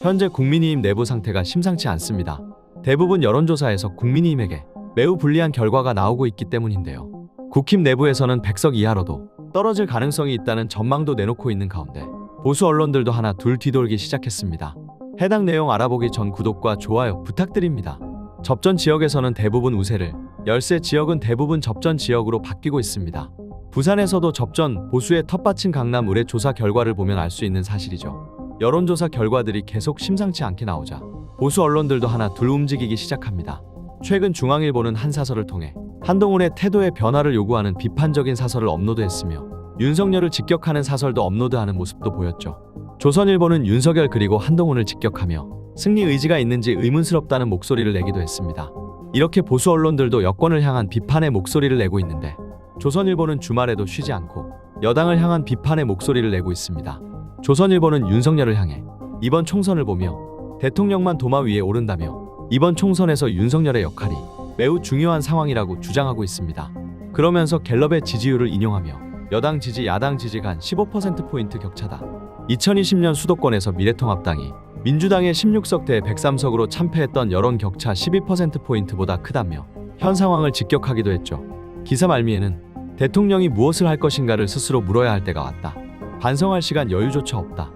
현재 국민의힘 내부 상태가 심상치 않습니다. 대부분 여론조사에서 국민의힘에게 매우 불리한 결과가 나오고 있기 때문인데요. 국힘 내부에서는 100석 이하로도 떨어질 가능성이 있다는 전망도 내놓고 있는 가운데 보수 언론들도 하나 둘 뒤돌기 시작했습니다. 해당 내용 알아보기 전 구독과 좋아요 부탁드립니다. 접전 지역에서는 대부분 우세를, 열세 지역은 대부분 접전 지역으로 바뀌고 있습니다. 부산에서도 접전, 보수의 텃밭인 강남 의뢰 조사 결과를 보면 알 수 있는 사실이죠. 여론조사 결과들이 계속 심상치 않게 나오자 보수 언론들도 하나 둘 움직이기 시작합니다. 최근 중앙일보는 한 사설을 통해 한동훈의 태도의 변화를 요구하는 비판적인 사설을 업로드했으며 윤석열을 직격하는 사설도 업로드하는 모습도 보였죠. 조선일보는 윤석열 그리고 한동훈을 직격하며 승리 의지가 있는지 의문스럽다는 목소리를 내기도 했습니다. 이렇게 보수 언론들도 여권을 향한 비판의 목소리를 내고 있는데 조선일보는 주말에도 쉬지 않고 여당을 향한 비판의 목소리를 내고 있습니다. 조선일보는 윤석열을 향해 이번 총선을 보며 대통령만 도마 위에 오른다며 이번 총선에서 윤석열의 역할이 매우 중요한 상황이라고 주장하고 있습니다. 그러면서 갤럽의 지지율을 인용하며 여당 지지 야당 지지 간 15%포인트 격차다. 2020년 수도권에서 미래통합당이 민주당의 16석 대 103석으로 참패했던 여론 격차 12%포인트보다 크다며 현 상황을 직격하기도 했죠. 기사 말미에는 대통령이 무엇을 할 것인가를 스스로 물어야 할 때가 왔다. 반성할 시간 여유조차 없다.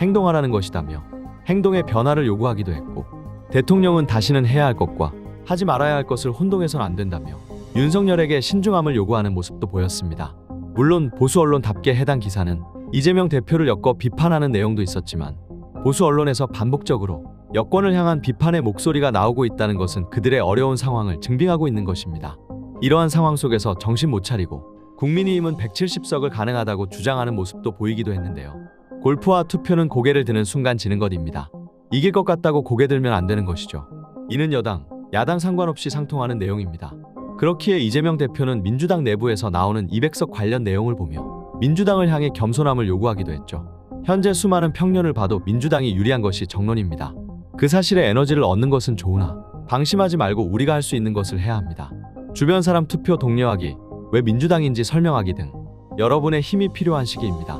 행동하라는 것이다며 행동의 변화를 요구하기도 했고 대통령은 다시는 해야 할 것과 하지 말아야 할 것을 혼동해서는 안 된다며 윤석열에게 신중함을 요구하는 모습도 보였습니다. 물론 보수 언론답게 해당 기사는 이재명 대표를 엮어 비판하는 내용도 있었지만 보수 언론에서 반복적으로 여권을 향한 비판의 목소리가 나오고 있다는 것은 그들의 어려운 상황을 증빙하고 있는 것입니다. 이러한 상황 속에서 정신 못 차리고 국민의힘은 170석을 가능하다고 주장하는 모습도 보이기도 했는데요. 골프와 투표는 고개를 드는 순간 지는 것입니다. 이길 것 같다고 고개 들면 안 되는 것이죠. 이는 여당, 야당 상관없이 상통하는 내용입니다. 그렇기에 이재명 대표는 민주당 내부에서 나오는 200석 관련 내용을 보며 민주당을 향해 겸손함을 요구하기도 했죠. 현재 수많은 평년을 봐도 민주당이 유리한 것이 정론입니다. 그 사실에 에너지를 얻는 것은 좋으나 방심하지 말고 우리가 할 수 있는 것을 해야 합니다. 주변 사람 투표 독려하기, 왜 민주당인지 설명하기 등 여러분의 힘이 필요한 시기입니다.